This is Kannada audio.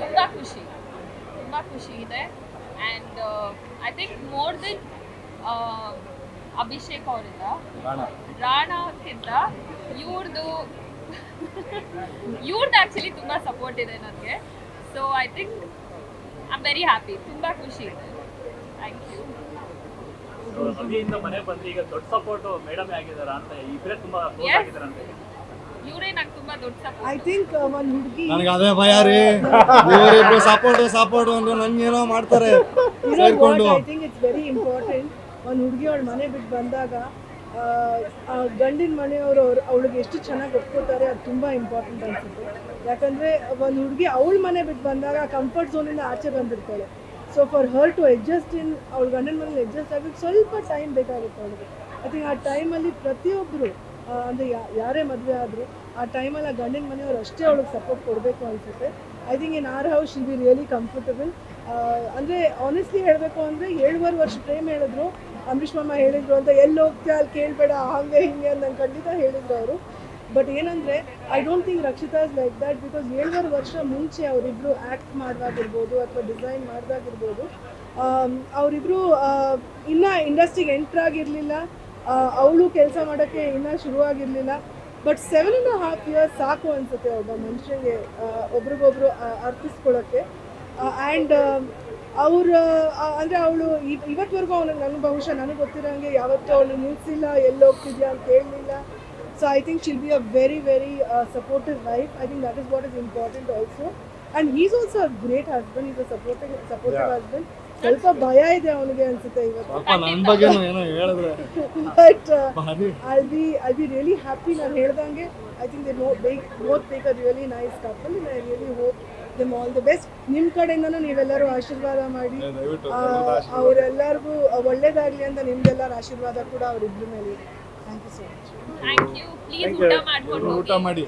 ತುಂಬ ಖುಷಿ. ತುಂಬ ಖುಷಿ ಇದೆ. And I think more then Abhishek ಅವರಿಂದ ರಾಣಕ್ಕಿಂತ ಇವ್ರದ್ದು ಇವ್ರದ್ದು ಆ್ಯಕ್ಚುಲಿ ತುಂಬ ಸಪೋರ್ಟ್ ಇದೆ ನನಗೆ. So I think I am very happy ತುಂಬ ಖುಷಿ ಇದೆ. ಥ್ಯಾಂಕ್ ಯು ಅಭಿಯಿಂದ ಮನೆ ಬಂದು ಈಗ ದೊಡ್ಡ ಸಪೋರ್ಟ್ ಮೇಡಮ್ ಆಗಿದಾರ ಅಂತ ಇಬ್ಬರೇ ತುಂಬಾ ಕ್ಲೋಸ್ Yes. ಆಗಿದಾರಂತೆ ಐ ಸಪೋರ್ಟ್ ಥಿಂಕ್ ಒಂದು ಹುಡುಗಿ ನನಗೆ ಅದೇ ಭಯ ರೀ. ಇವರಿಬ್ರು ಸಪೋರ್ಟ್ ಸಪೋರ್ಟ್ ಅಂದ್ರೆ ನನ್ಗೇನೋ ಮಾಡ್ತಾರೆ. ಸೇರ್ಕೊಂಡು. I think it's very important ಒಂದು ಹುಡುಗಿ ಅವಳ ಮನೆ ಬಿಟ್ಟು ಬಂದಾಗ ಗಂಡಿನ ಮನೆಯವರು ಅವ್ರು ಅವಳಿಗೆ ಎಷ್ಟು ಚೆನ್ನಾಗಿ ಒಪ್ಕೋತಾರೆ ಅದು ತುಂಬ ಇಂಪಾರ್ಟೆಂಟ್ ಅನ್ಸುತ್ತೆ. ಯಾಕಂದರೆ ಒಂದು ಹುಡುಗಿ ಅವಳ ಮನೆ ಬಿಟ್ಟು ಬಂದಾಗ ಕಂಫರ್ಟ್ ಝೋನಿಂದ ಆಚೆ ಬಂದಿರ್ತಾಳೆ. So for her to adjust in ಅವಳ ಗಂಡನ ಮನೇಲಿ ಅಡ್ಜಸ್ಟ್ ಆಗಕ್ಕೆ ಸ್ವಲ್ಪ ಟೈಮ್ ಬೇಕಾಗುತ್ತೆ ಅವಳಿಗೆ. ಐ ಥಿಂಕ್ ಆ ಟೈಮಲ್ಲಿ ಪ್ರತಿಯೊಬ್ಬರು ಅಂದರೆ ಯಾರೇ ಮದುವೆ ಆದರೂ ಆ ಟೈಮಲ್ಲಿ ಆ ಗಂಡಿನ ಮನೆಯವರು ಅಷ್ಟೇ ಅವಳಿಗೆ ಸಪೋರ್ಟ್ ಕೊಡಬೇಕು ಅನಿಸುತ್ತೆ. I think in our house she'll be really comfortable ಅಂದರೆ ಆನೆಸ್ಟ್ಲಿ ಹೇಳಬೇಕು ಅಂದರೆ ಏಳುವರೆ ವರ್ಷ ಪ್ರೇಮ್ ಹೇಳಿದ್ರು. ಅಂಬರೀಷ್ ಮಾಮ ಹೇಳಿದ್ರು ಅಂತ ಎಲ್ಲಿ ಹೋಗ್ತೀಯ, ಅಲ್ಲಿ ಕೇಳಬೇಡ ಹಂಗೆ, ಹಿಂಗೆ ಅಂತ ಖಂಡಿತ ಹೇಳಿದ್ರು ಅವರು. ಬಟ್ ಏನಂದರೆ I don't think Rakshita is like that because ಏಳುವರೆ ವರ್ಷ ಮುಂಚೆ ಅವರಿಬ್ಬರು ಆ್ಯಕ್ಟ್ ಮಾಡಿದಾಗಿರ್ಬೋದು ಅಥವಾ ಡಿಸೈನ್ ಮಾಡಿದಾಗಿರ್ಬೋದು. ಅವರಿಬ್ಬರು ಇನ್ನೂ ಇಂಡಸ್ಟ್ರಿಗೆ ಎಂಟ್ರಾಗಿರಲಿಲ್ಲ ಅವಳು ಕೆಲಸ ಮಾಡೋಕ್ಕೆ ಇನ್ನೂ ಶುರುವಾಗಿರಲಿಲ್ಲ. But seven and half years ಸಾಕು ಅನಿಸುತ್ತೆ ಒಬ್ಬ ಮನುಷ್ಯನಿಗೆ ಒಬ್ರಿಗೊಬ್ರು ಅರ್ಥಿಸ್ಕೊಳ್ಳೋಕ್ಕೆ ಆ್ಯಂಡ್ ಅವ್ರ ಅಂದರೆ ಅವಳು ಇವತ್ತವರೆಗೂ ಅವನಿಗೆ ನನ್ನ ಬಹುಶಃ ನನಗೆ ಗೊತ್ತಿರೋಂಗೆ ಯಾವತ್ತೂ ಅವಳು ನಿಲ್ಲಿಸಿಲ್ಲ ಎಲ್ಲಿ ಹೋಗ್ತಿದ್ಯಾ ಅಂತ ಹೇಳಲಿಲ್ಲ so I think she'll be a very very supportive wife I think that is what is important also and is also a great husband is a supportive supportive husband ಸ್ವಲ್ಪ ಭಯ ಇದೆ ಅವನಿಗೆ ಅನ್ಸುತ್ತೆ ಇವತ್ತು. But I be I be be really happy ನಾನು ಹೇಳ್ದಂಗೆ. I think they know back both back a really nice couple I really hope them all the best ನಿಮ್ಮ ಕಡೆಯಿಂದನೂ ನೀವೆಲ್ಲರೂ ಆಶೀರ್ವಾದ ಮಾಡಿ. ಅವರೆಲ್ಲರಿಗೂ ಒಳ್ಳೇದಾಗಲಿ ಅಂತ ನಿಮ್ದೆಲ್ಲರ ಆಶೀರ್ವಾದ ಕೂಡ ಅವರಿಬ್ಬರ ಮೇಲೆ ಇದೆ thank you so much thank you please ಊಟ ಮಾಡ್ಕೊಂಡು ಊಟ ಮಾಡಿ.